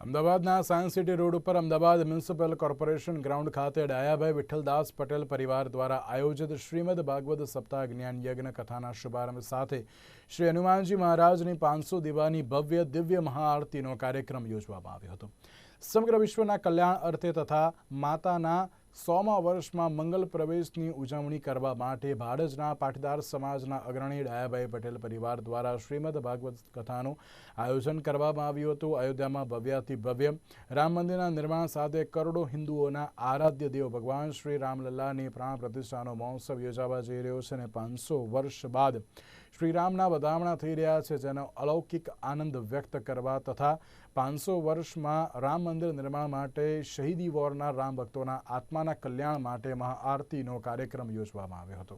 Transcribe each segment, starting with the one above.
અમદાવાદના science city road ઉપર Ahmedabad municipal corporation ground ખાતે ડાયાભાઈ વિઠ્ઠલદાસ પટેલ પરિવાર દ્વારા આયોજિત શ્રીમદ ભાગવત સપ્તાહ જ્ઞાન યજ્ઞ કથાના શુભારંભ સાથે શ્રી હનુમાનજી મહારાજની પાંચસો દીવાની ભવ્ય દિવ્ય મહાઆરતીનો કાર્યક્રમ યોજવામાં આવ્યો હતો. સમગ્ર વિશ્વના કલ્યાણ અર્થે તથા માતાના સોમા વર્ષમાં મંગલ પ્રવેશની ઉજવણી કરવા માટે ભાડજના પાટીદાર સમાજના અગ્રણી ડાયાભાઈ પટેલ પરિવાર દ્વારા શ્રીમદ ભાગવત કથાનું આયોજન કરવામાં આવ્યું હતું. અયોધ્યામાં ભવ્યાથી ભવ્ય રામ મંદિરના નિર્માણ સાથે કરોડો હિન્દુઓના આરાધ્ય દેવ ભગવાન શ્રી રામલલ્લાની પ્રાણ પ્રતિષ્ઠાનો મહોત્સવ યોજાવા જઈ રહ્યો છે અને પાંચસો વર્ષ બાદ શ્રીરામના વધામણા થઈ રહ્યા છે, જેનો અલૌકિક આનંદ વ્યક્ત કરવા તથા પાંચસો વર્ષમાં રામ મંદિર નિર્માણ માટે શહીદી વોરના રામ ભક્તોના આત્માના કલ્યાણ માટે મહાઆરતીનો કાર્યક્રમ યોજવામાં આવ્યો હતો.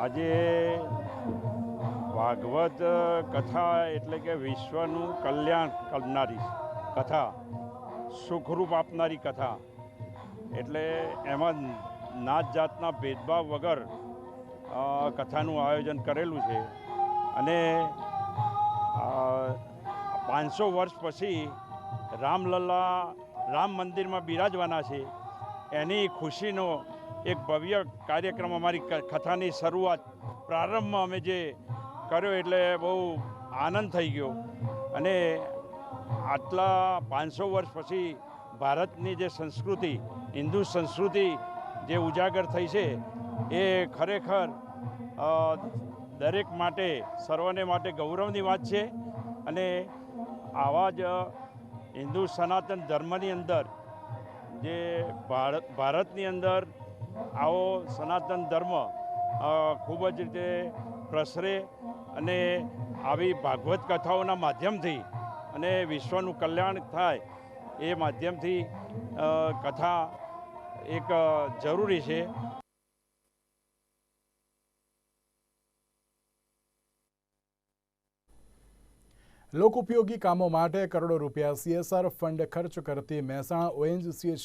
આજે ભાગવત કથા એટલે કે વિશ્વનું કલ્યાણ કરનારી કથા, સુખરૂપ આપનારી કથા. એટલે એમાં નાત જાતના ભેદભાવ વગર કથાનું આયોજન કરેલું છે. અને પાંચસો વર્ષ પછી રામલલ્લા રામ મંદિરમાં બિરાજવાના છે. એની ખુશીનો એક ભવ્ય કાર્યક્રમ અમારી કથાની શરૂઆત પ્રારંભમાં અમે જે કર્યો એટલે બહુ આનંદ થઈ ગયો. અને આટલા પાંચસો વર્ષ પછી ભારતની જે સંસ્કૃતિ, હિન્દુ સંસ્કૃતિ જે ઉજાગર થઈ છે, એ ખરેખર દરેક માટે, સર્વને માટે ગૌરવની વાત છે. અને આવા જ હિન્દુ સનાતન ધર્મની અંદર, જે ભારત, ભારતની અંદર આવો સનાતન ધર્મ ખૂબ જ રીતે પ્રસરે અને આવી ભાગવત કથાઓના માધ્યમથી અને વિશ્વનું કલ્યાણ થાય એ માધ્યમથી કથા એક જરૂરી છે. લોકોપયોગી કામો માટે કરોડો રૂપિયા સીએસઆર ફંડ ખર્ચ કરતી મહેસાણા ઓએનજીસીએ